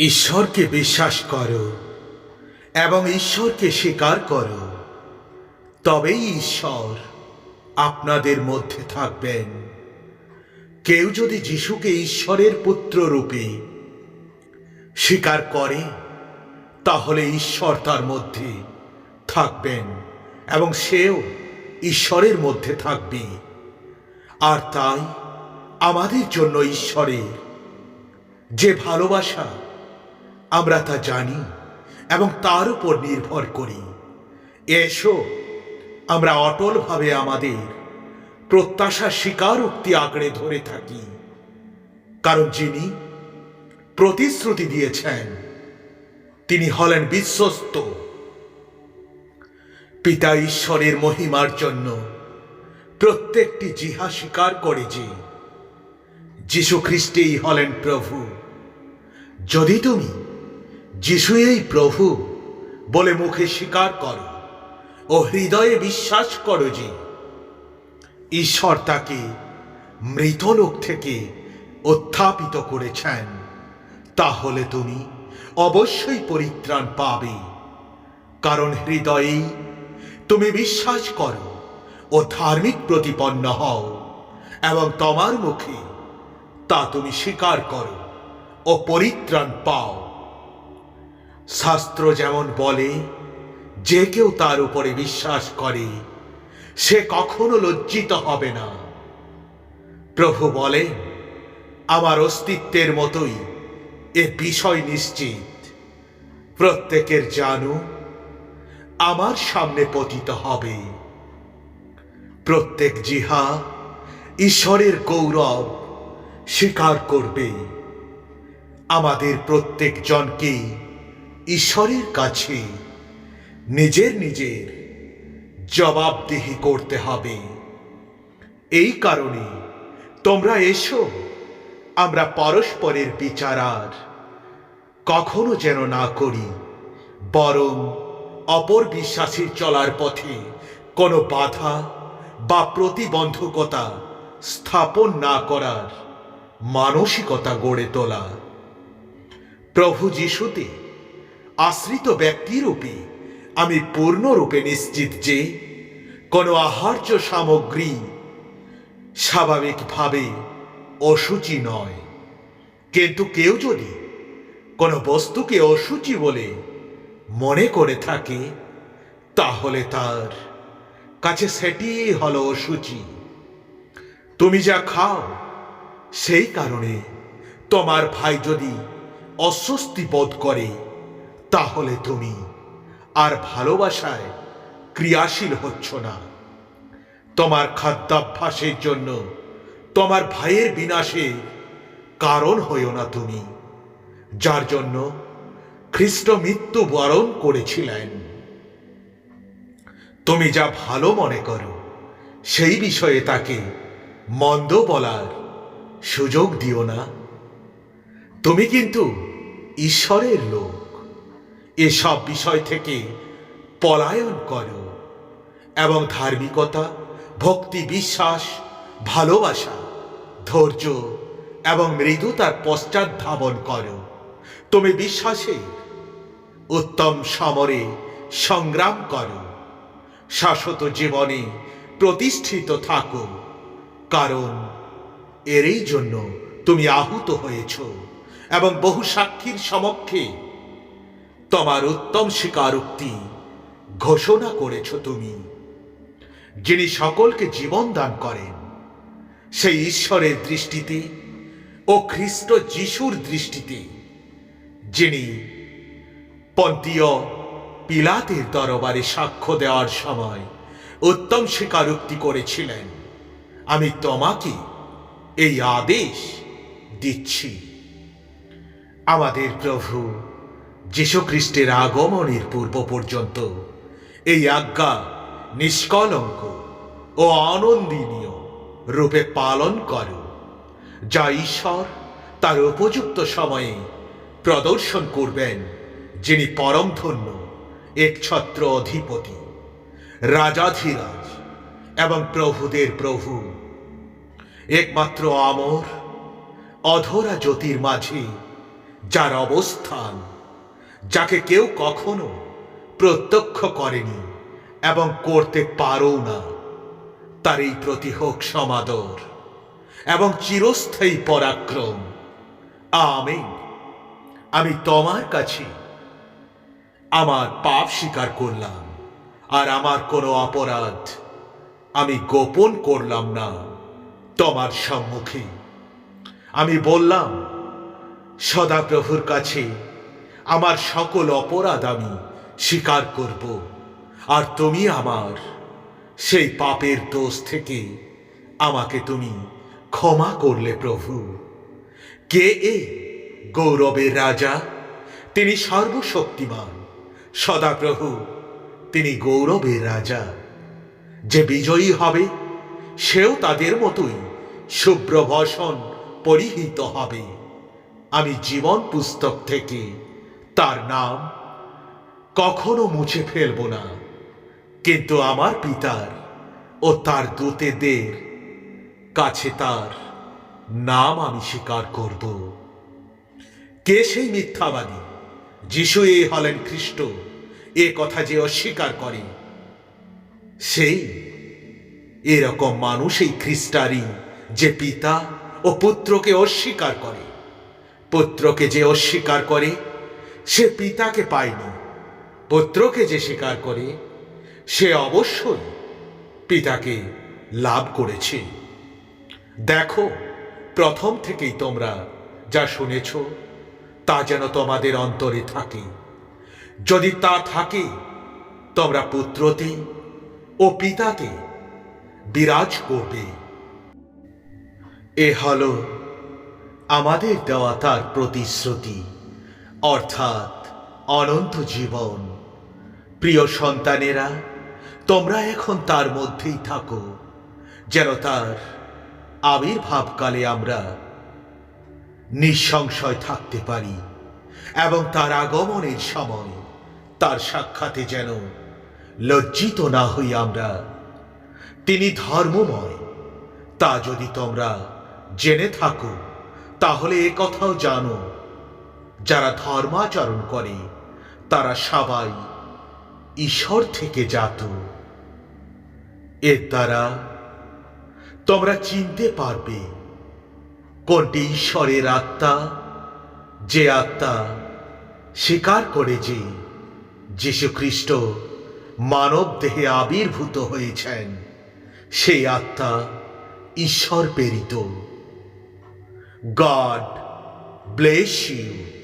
ঈশ্বরকে বিশ্বাস করো এবং ঈশ্বরকে স্বীকার করো। তবেই ঈশ্বর আপনাদের মধ্যে থাকবেন। কেউ যদি যিশুকে ঈশ্বরের পুত্র রূপে স্বীকার করে, তাহলে ঈশ্বর তার মধ্যে থাকবেন এবং সেও ঈশ্বরের মধ্যে থাকবে। আর তাই আমাদের জন্য ঈশ্বরের যে ভালোবাসা আমরা তা জানি এবং তার উপর নির্ভর করি। এসো, আমরা অটলভাবে আমাদের প্রত্যাশা স্বীকারোক্তি আঁকড়ে ধরে থাকি। কারণ যিনি প্রতিশ্রুতি দিয়েছেন, তিনি হলেন বিশ্বস্ত। পিতা ঈশ্বরের মহিমার জন্য প্রত্যেকটি জিহা স্বীকার করে যে যীশু খ্রিস্টেই হলেন প্রভু। যদি তুমি যিশুই প্রভু বলে মুখে স্বীকার করো ও হৃদয়ে বিশ্বাস করো যে ঈশ্বর তাকে মৃত লোক থেকে উত্থাপিত করেছেন। তাহলে তুমি অবশ্যই পরিত্রাণ পাবে। কারণ হৃদয়েই তুমি বিশ্বাস করো ও ধার্মিক প্রতিপন্ন হও এবং তোমার মুখে তা তুমি স্বীকার করো ও পরিত্রাণ পাও। শাস্ত্র যেমন বলে, যে কেউ তার উপরে বিশ্বাস করে, সে কখনো লজ্জিত হবে না। প্রভু বলে আমার অস্তিত্বের মতোই এ বিষয় নিশ্চিত। প্রত্যেকের জানু আমার সামনে পতিত হবে। প্রত্যেক জিহা ঈশ্বরের গৌরব স্বীকার করবে। আমাদের প্রত্যেক জনকে ঈশ্বরের কাছে নিজের নিজের জবাবদিহি করতে হবে। এই কারণে তোমরা এসো, আমরা পরস্পরের বিচার আর কখনো যেন না করি, বরং অপর বিশ্বাসীর চলার পথে কোনো বাধা বা প্রতিবন্ধকতা স্থাপন না করার মানসিকতা গড়ে তোলা। প্রভু যিশুতে আশ্রিত ব্যক্তিরূপে আমি পূর্ণরূপে নিশ্চিত যে কোনো আহার্য সামগ্রী স্বাভাবিকভাবে অসুচি নয়। কিন্তু কেউ যদি কোনো বস্তুকে অসুচি বলে মনে করে থাকে, তাহলে তার কাছে সেটি হলো অসুচি তুমি যা খাও, সেই কারণে তোমার ভাই যদি অস্বস্তি বোধ করে তাহলে তুমি আর ভালোবাসায় ক্রিয়াশীল হচ্ছ না। তোমার খাদ্যাভ্যাসের জন্য, তোমার ভাইয়ের বিনাশে কারণ হইও না তুমি, যার জন্য খ্রিস্ট মৃত্যু বরণ করেছিলেন। তুমি যা ভালো মনে করো, সেই বিষয়ে তাকে মন্দ বলার সুযোগ দিও না। তুমি কিন্তু ঈশ্বরের লোক। এসব বিষয় থেকে পলায়ন করো এবং ধার্মিকতা, ভক্তি, বিশ্বাস, ভালোবাসা, ধৈর্য এবং মৃদুতার পশ্চাৎ ধাবন করো। তুমি বিশ্বাসে উত্তম সমরে সংগ্রাম করো। শাশ্বত জীবনে প্রতিষ্ঠিত থাকো। কারণ এরই জন্য তুমি আহুত হয়েছ এবং বহু সাক্ষীর সমক্ষে তোমার উত্তম স্বীকারোক্তি ঘোষণা করেছ তুমি। যিনি সকলকে জীবন দান করেন, সেই ঈশ্বরের দৃষ্টিতে ও খ্রিস্ট যিশুর দৃষ্টিতে, যিনি পন্তীয় পিলাতের দরবারে সাক্ষ্য দেওয়ার সময় উত্তম স্বীকারোক্তি করেছিলেন, আমি তোমাকে এই আদেশ দিচ্ছি। আমাদের প্রভু যীশুখ্রিস্টের আগমনের পূর্ব পর্যন্ত এই আজ্ঞা নিষ্কলঙ্ক ও আনন্দিনীয় রূপে পালন করো, যা ঈশ্বর তার উপযুক্ত সময়ে প্রদর্শন করবেন, যিনি পরম ধন্য, একছত্র অধিপতি, রাজাধিরাজ এবং প্রভুদের প্রভু। একমাত্র আমর, অধরা জ্যোতির মাঝে, যার অবস্থান যাকে কেউ কখনো প্রত্যক্ষ করেনি এবং করতে পারও না, তার এই প্রতি হোক সমাদর এবং চিরস্থায়ী পরাক্রম। আমিন। আমি তোমার কাছে আমার পাপ স্বীকার করলাম, আর আমার কোনো অপরাধ আমি গোপন করলাম না তোমার সম্মুখে। আমি বললাম সদাপ্রভুর কাছে আমার সকল অপরাধ আমি স্বীকার করব। আর তুমি আমার, সেই পাপের দোষ থেকে আমাকে তুমি ক্ষমা করলে প্রভু। কে এ গৌরবের রাজা? তিনি সর্বশক্তিমান, সদাপ্রভু। তিনি গৌরবের রাজা। যে বিজয়ী হবে, সেও তাদের মতোই শুভ্রভষণ পরিহিত হবে। আমি জীবন পুস্তক থেকে তার নাম কখনো মুছে ফেলব না। কিন্তু আমার পিতার ও তার দূতেদের কাছে তার নাম আমি স্বীকার করব। কে সেই মিথ্যাবাদী? যিশু এ হলেন খ্রিস্ট, এ কথা যে অস্বীকার করে। সেই এরকম মানুষ এই খ্রিস্টারই যে পিতা ও পুত্রকে অস্বীকার করে। পুত্রকে যে অস্বীকার করে সে পিতাকে পায়নি পুত্রকে যে স্বীকার করে, সে অবশ্যই পিতাকে লাভ করেছে। দেখো, প্রথম থেকেই তোমরা যা শুনেছ, তা যেন তোমাদের অন্তরে থাকে। যদি তা থাকে, তোমরা পুত্রতে ও পিতাতে বিরাজ করবে। এ হল আমাদের দেওয়া তার প্রতিশ্রুতি। অর্থাৎ অনন্ত জীবন। প্রিয় সন্তানেরা, তোমরা এখন তার মধ্যেই থাকো, যেন তার আবির্ভাবকালে আমরা নিঃসংশয় থাকতে পারি এবং তার আগমনের সময় তার সাক্ষাতে যেন লজ্জিত না হই আমরা। তিনি ধর্মময়, তা যদি তোমরা জেনে থাকো, তাহলে এ কথাও জানো ধর্মাচরণ করে, তারা সবাই ঈশ্বর থেকে জাত। এর দ্বারা তোমরা চিনতে পারবে কোনটি ঈশ্বরের আত্মা, যে আত্মা স্বীকার করে যে যীশু খ্রিস্ট মানব দেহে আবির্ভূত হয়েছেন, সেই আত্মা ঈশ্বর প্রেরিত। God bless you.